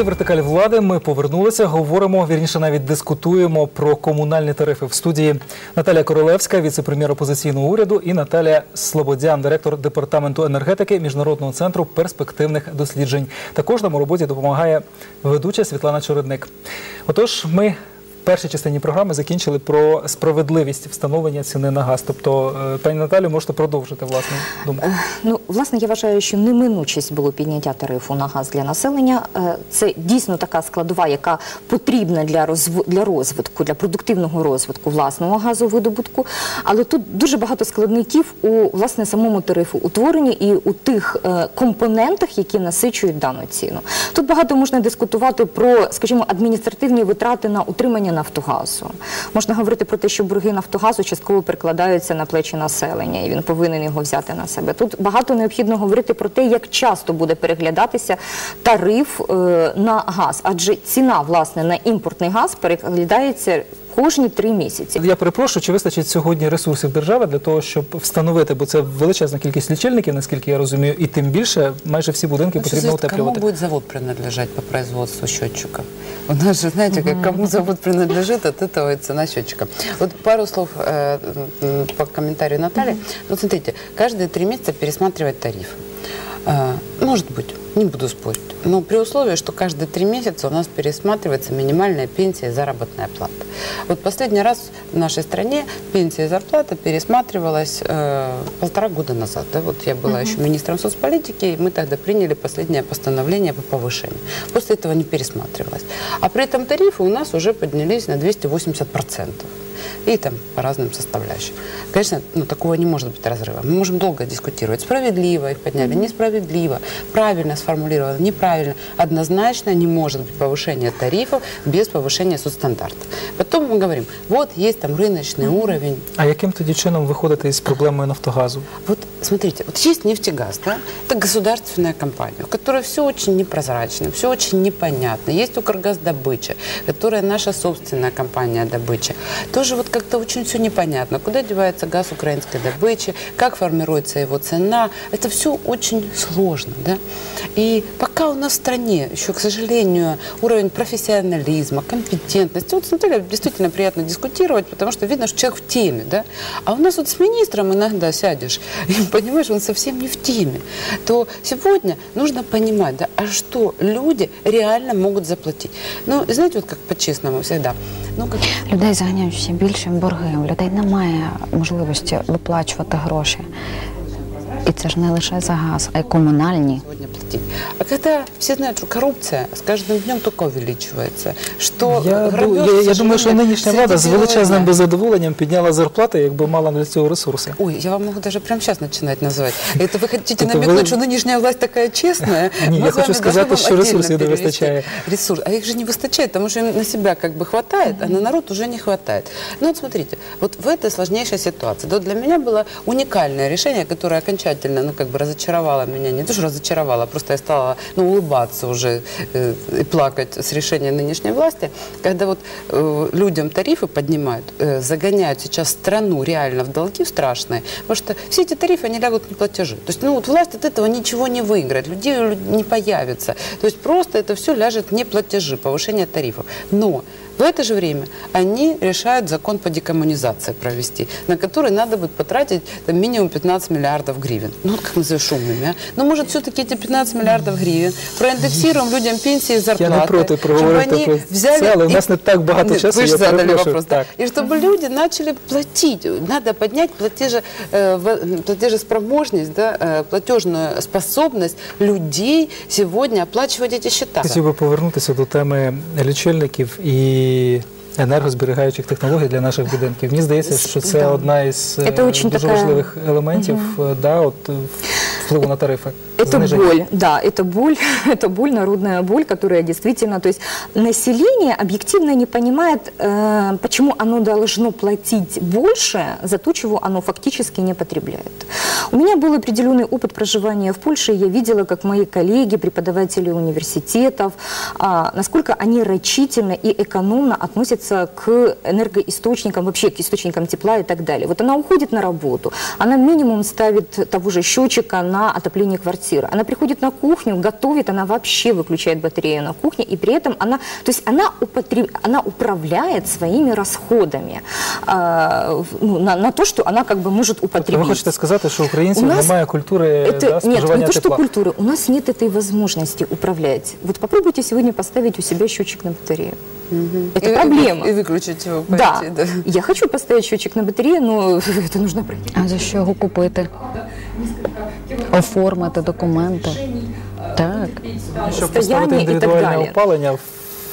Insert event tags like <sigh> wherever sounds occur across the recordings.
Це вертикаль влади. Ми повернулися. Говоримо вірніше, навіть дискутуємо про комунальні тарифи в студії. Наталія Королевська, віце-прем'єр опозиційного уряду, і Наталія Слободян, директор департаменту енергетики міжнародного центру перспективних досліджень. Також нам у роботі допомагає ведуча Світлана Чородник. Отож, ми. Першій частині програми закінчили про справедливість встановлення ціни на газ. Тобто, е, пані Наталю, можете продовжити власну думку. Ну, власне, я вважаю, що неминучість було підняття тарифу на газ для населення. Е, Це дійсно така складова, яка потрібна для розв... для розвитку, для продуктивного розвитку власного газовидобутку. Але тут дуже багато складників у власне самому тарифу утворенні і у тих е, компонентах, які насичують дану ціну. Тут багато можна дискутувати про, скажімо, адміністративні витрати на утримання Нафтогазу. Можна говорити про те, що борги Нафтогазу частково перекладаються на плечі населення, і він повинен його взяти на себе. Тут багато необхідно говорити про те, як часто буде переглядатися тариф е, на газ, адже ціна власне на імпортний газ переглядається кожні три місяці. Я перепрошую, чи вистачить сьогодні ресурсів держави для того, щоб встановити, бо це величезна кількість лічильників, наскільки я розумію, і тим більше майже всі будинки Ну, что потрібно зависит, кому утеплювати. будет завод принадлежать по производству счетчиков? У нас же, знаете, как кому завод принадлежит, от этого и цена счетчика. Вот пару слов э, м, по комментарию Натальи. Вот смотрите, каждые три месяца пересматривать тарифы. Э, Может быть, не буду спорить. Но при условии, что каждые три месяца у нас пересматривается минимальная пенсия и заработная плата. Вот последний раз в нашей стране пенсия и зарплата пересматривалась э, полтора года назад. Да? Вот я была еще министром соцполитики, и мы тогда приняли последнее постановление по повышению. После этого не пересматривалось. А при этом тарифы у нас уже поднялись на 280% и там по разным составляющим. Конечно, ну, такого не может быть разрыва. Мы можем долго дискутировать, справедливо их подняли, несправедливо, правильно сформулировано, неправильно. Однозначно не может быть повышения тарифов без повышения соцстандартов. Потом мы говорим, вот есть там рыночный уровень, А яким тоді чином виходити із проблемою Нафтогазу? вот смотрите, вот есть нефтегаз, да? Это государственная компания, у которой все очень непрозрачно, все очень непонятно. Есть Укргаздобыча, которая наша собственная компания добычи. Тоже вот как-то очень все непонятно. Куда девается газ украинской добычи, как формируется его цена. Это все очень сложно, да? И пока у нас в стране еще, к сожалению, уровень профессионализма, компетентности, вот смотрели, действительно приятно дискутировать, потому что видно, что человек в теме, да? А у нас вот с министром иногда сядешь, <laughs> и понимаешь, он совсем не в теме. То сегодня нужно понимать, да, а что люди реально могут заплатить. Ну, знаете, вот как по-честному всегда. Ну, как Людей заганяють ще більше в борги. У людей немає можливості виплачувати гроші. І це ж не лише за газ, а й комунальні. сегодня платить. А когда все знают, что коррупция с каждым днем только увеличивается, что Я, ду- грабеж, я, к я думаю, що сожалению, нинішня среди влада з бела величезним дня. беззадоволенням підняла зарплати, якби мала для цього ресурси. Ой, я вам могу даже прямо сейчас начинать называть. Это <laughs> вы хотите Это намекнуть, вы- что нынешняя власть такая честная? <laughs> Не, Мы я с вами хочу сказать, должны что вам ресурсов отдельно не перевести выстачает. Ресурс. А их же не выстачает, потому что им на себя как бы хватает, а на народ уже не хватает. Ну вот смотрите, вот в этой сложнейшей ситуации, да, для меня было уникальное решение, которое окончательно, ну как бы разочаровало меня, не то что разочаровало, а просто я стала, ну, улыбаться уже э, и плакать с решения нынешней власти, когда вот э, людям тарифы поднимают, э, загоняют сейчас страну реально в долги страшные, потому что все эти тарифы, они лягут на платежи. То есть, ну, вот власть от этого ничего не выиграет, людей не появится. То есть просто это все ляжет не платежи, повышение тарифов. Но в это же время они решают закон по декоммунизации провести, на который надо будет потратить там, минимум 15 миллиардов гривен. Ну, вот как назовешь умными, а? Ну, может, все-таки эти 15 миллиардов гривен проиндексируем людям пенсии и зарплаты. Я не проти проговорити чтобы про они взяли це, але у и- нас не так багато Нет, часу, Вы же я задали перепрошую. вопрос, да? Так. И чтобы люди начали платить. Надо поднять платеже, э, в- платежеспособность, да, э, платежную способность людей сегодня оплачивать эти счета. Хотів би повернутися до теми лічильників і енергозберігаючих технологій для наших будинків. Мені здається, що це Да. одна із е, Це очень дуже така- важливих елементів е, да, от, е, впливу на тарифи. Это Зниження. боль, да, это боль, <laughs> это боль, народная боль, которая действительно, то есть население объективно не понимает, э, почему оно должно платить больше за то, чего оно фактически не потребляет. У меня был определенный опыт проживания в Польше, я видела, как мои коллеги, преподаватели университетов, а, насколько они рачительно и экономно относятся к энергоисточникам, вообще к источникам тепла и так далее. Вот она уходит на работу, она минимум ставит того же счетчика на отопление квартиры, квартиры. Она приходит на кухню, готовит, она вообще выключает батарею на кухне, и при этом она, то есть она, употреб, она управляет своими расходами а, в- ну, на, на то, что она как бы может Тобто ви употребить. хочете сказати, що українців У нас немає культури Это, да, нет, споживання не то, что тепла? культуры. У нас нет этой возможности управлять. Вот попробуйте сегодня поставить у себя счетчик на батарею. Это И- и- проблема. И, выключить его, да. пойти, да. я хочу поставить счетчик на батарею, но это <laughs> нужно пройти. А за що його купити? Оформити документи. Так. Щоб Стояння поставити і так індивідуальне далі. опалення в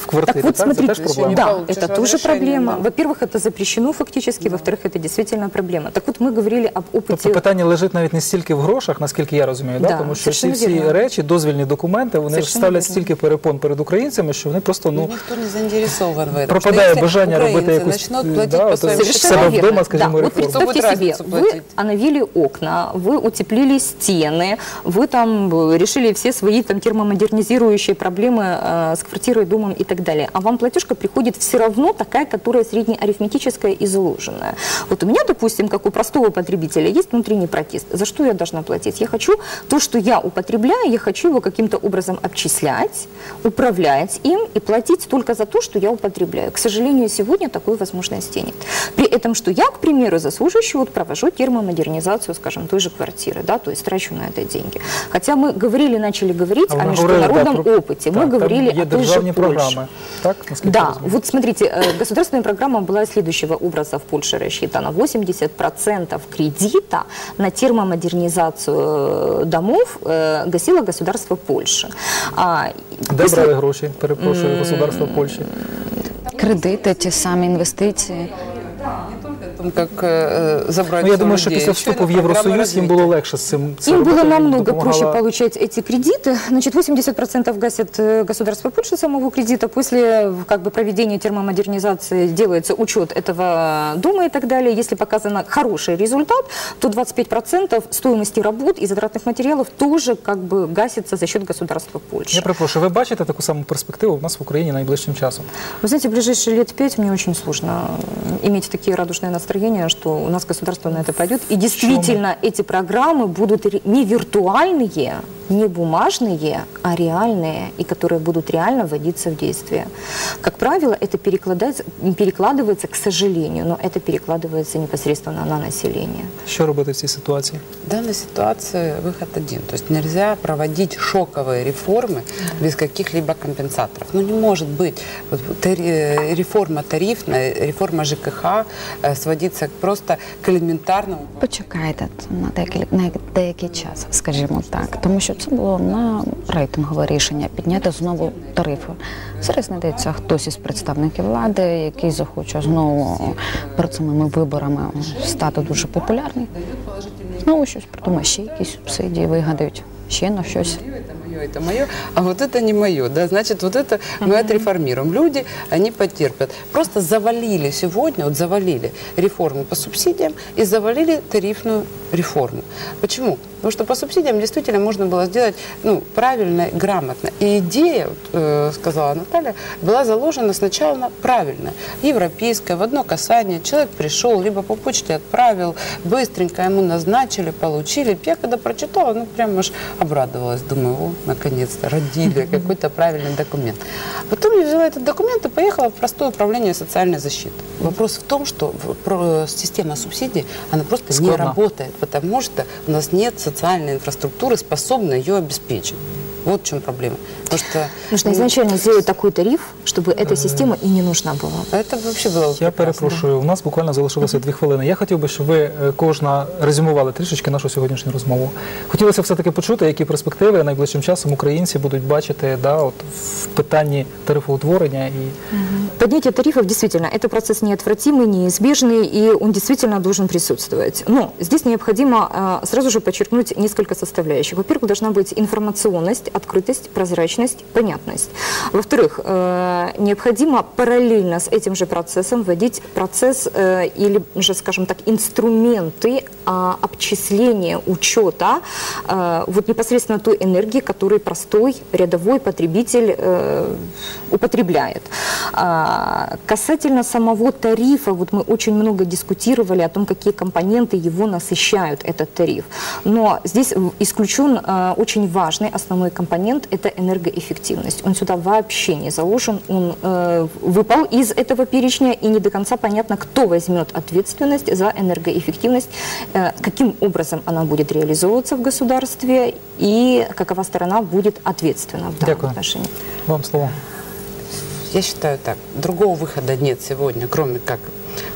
квартирі, Так вот, так? смотрите, це теж проблема. не да, получишь это тоже разрешения, проблема. да. Во-первых, это запрещено фактически, во-вторых, это действительно проблема. Так вот, мы говорили об опыте... Тобто питання лежить навіть не стільки в грошах, наскільки я розумію, да? Да, тому що всі, совершенно всі вірно. речі, дозвільні документи, вони ж Совершенно ставлять вірно. стільки перепон перед українцями, що вони просто Ну, ну никто не заинтересован в этом. пропадає Что если бажання робити украинцы якусь начнут платить да, по от, своим в счетам, себе Совершенно вдома, верно. скажімо, да. Вот реформу. Кто будет представьте себе, разницу вы платить? оновили окна, вы утеплили стены, вы там э, решили все свои там термомодернизирующие проблемы э, с квартирой, домом и так далее. А вам платежка приходит все равно такая, которая среднеарифметическая и заложенная. Вот у меня, допустим, как у простого потребителя, есть внутренний протест. За что я должна платить? Я хочу то, что я употребляю, я хочу его каким-то образом обчислять, управлять им и платить только за то, что я употребляю. К сожалению, сегодня такой возможности нет. При этом, что я, к примеру, за свой счет провожу термомодернизацию, скажем, той же квартиры, да, то есть трачу на это деньги. Хотя мы говорили, начали говорить А о да, международном про- опыте, мы так, говорили о той же Польше. програми, так? Наскільки я Да, розумію? вот смотрите, э, государственная программа была следующего образа в Польше рассчитана. 80% кредита на термомодернизацию э, домов э, гасило государство Польши. А, Де после- брали гроші? Перепрошую, государство Польщі. Кредити, ті самі інвестиції. о том, как э, забрать Ну, я у думаю, що людей. після Еще вступу в это программа Євросоюз їм развития. було легше з цим. це Им было робити, намного допомагала- проще получать эти кредиты. Значит, 80% гасит э, государство Польши самого кредита. После как бы, проведения термомодернизации делается учет этого дома и так далее. Если показан хороший результат, то 25% стоимости работ и затратных материалов тоже как бы гасится за счет государства Польши. Я перепрошую, ви бачите таку саму перспективу в нас в Україні найближчим часом? Вы знаете, в ближайшие лет пять мне очень сложно э, иметь такие радужные настроения, что у нас государство на это пойдет. И действительно, эти программы будут не виртуальные, не бумажные, а реальные, и которые будут реально вводиться в действие. Как правило, это перекладывается, перекладывается, к сожалению, но это перекладывается непосредственно на население. Що робити в цій ситуації? В данной ситуации выход один. То есть нельзя проводить шоковые реформы без каких-либо компенсаторов. Ну не может быть вот, тари- реформа тарифная, реформа ЖКХ э, сводиться просто к элементарному Почекайте на деякий, на деякий час, скажімо так, тому що це було на рейтингове рішення підняти знову тарифи. Зараз знайдеться хтось із представників влади, який захоче знову перед самими виборами стати дуже популярним. Знову щось придумає, ще якісь субсидії вигадають, ще на щось. Это мое, а вот это не мое, да, значит, вот это мы отреформируем. Люди, они потерпят. Просто завалили сегодня, вот завалили реформу по субсидиям и завалили тарифную реформу. Почему? Потому что по субсидиям действительно можно было сделать ну, правильно, грамотно. И идея, э, сказала Наталья, была заложена сначала правильно, европейская, в одно касание. Человек пришел, либо по почте отправил, быстренько ему назначили, получили. Я когда прочитала, ну прям аж обрадовалась. Думаю, о, наконец-то, родили какой-то правильный документ. Потом я взяла этот документ и поехала в простое управление социальной защиты. Вопрос в том, что система субсидий, она просто не Складно. работает, потому что у нас нет социальной инфраструктуры, способной ее обеспечить. Вот в чем проблема. Потому что Нужно ну, изначально сделать такой тариф, чтобы эта система и не нужна была. это вообще было бы Я прекрасно. перепрошую, у нас буквально залишилося дві хвилини. Я хотів би, щоб ви е, кожна резюмували трішечки нашу сьогоднішню розмову. Хотілося все-таки почути, які перспективи найближчим часом українці будуть бачити да, от, в питанні тарифоутворення і Поднятие тарифов действительно это процесс неотвратимый, неизбежный, и он действительно должен присутствовать. Но здесь необходимо э, сразу же подчеркнуть несколько составляющих. Во-первых, должна быть информационность, открытость, прозрачность, понятность. Во-вторых, э, необходимо параллельно с этим же процессом вводить процесс э, или же, скажем так, инструменты а, обчисления, учета э, вот непосредственно той энергии, которую простой рядовой потребитель э, употребляет. А, Касательно самого тарифа, вот мы очень много дискутировали о том, какие компоненты его насыщают, этот тариф. Но здесь исключен э, очень важный основной компонент – это энергоэффективность. Он сюда вообще не заложен, он э, выпал из этого перечня, и не до конца понятно, кто возьмет ответственность за энергоэффективность, э, каким образом она будет реализовываться в государстве и какова сторона будет ответственна в данном Дякую. отношении. Вам слово. Я считаю так. Другого выхода нет сегодня, кроме как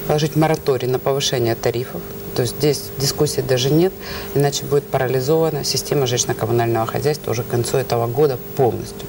положить мораторий на повышение тарифов. То есть здесь дискуссий даже нет, иначе будет парализована система жилищно-коммунального хозяйства уже к концу этого года полностью.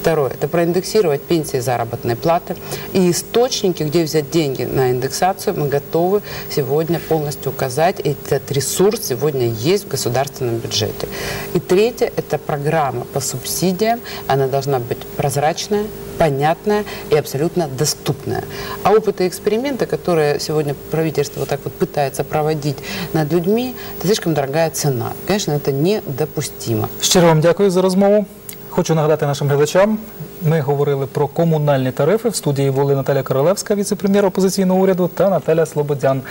Второе – это проиндексировать пенсии и заработные платы. И источники, где взять деньги на индексацию, мы готовы сегодня полностью указать. Этот ресурс сегодня есть в государственном бюджете. И третье – это программа по субсидиям. Она должна быть прозрачная, понятная и абсолютно доступная. А опыты и эксперименты, которые сегодня правительство вот так вот пытается проводить над людьми, это слишком дорогая цена. Конечно, это недопустимо. Щиро вам дякую за розмову. Хочу нагадати нашим глядачам. Ми говорили про комунальні тарифи. В студії були Наталя Королевська, віце-прем'єр опозиційного уряду, та Наталя Слободян,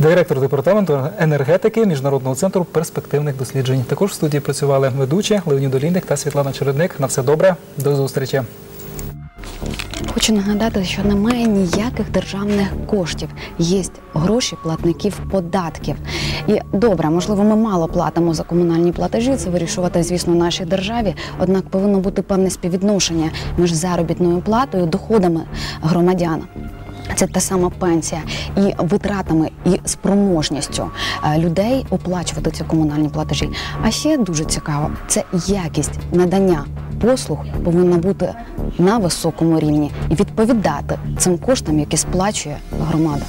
директор департаменту енергетики Міжнародного центру перспективних досліджень. Також в студії працювали ведучі Леонід Олійник та Світлана Чередник. На все добре, до зустрічі. Хочу нагадати, що немає ніяких державних коштів. Є гроші платників податків. І добре, можливо, ми мало платимо за комунальні платежі. Це вирішувати, звісно, нашій державі. Однак повинно бути певне співвідношення між заробітною платою, доходами громадян. Це та сама пенсія і витратами, і спроможністю е, людей оплачувати ці комунальні платежі. А ще дуже цікаво, це якість надання послуг повинна бути на високому рівні і відповідати цим коштам, які сплачує громада.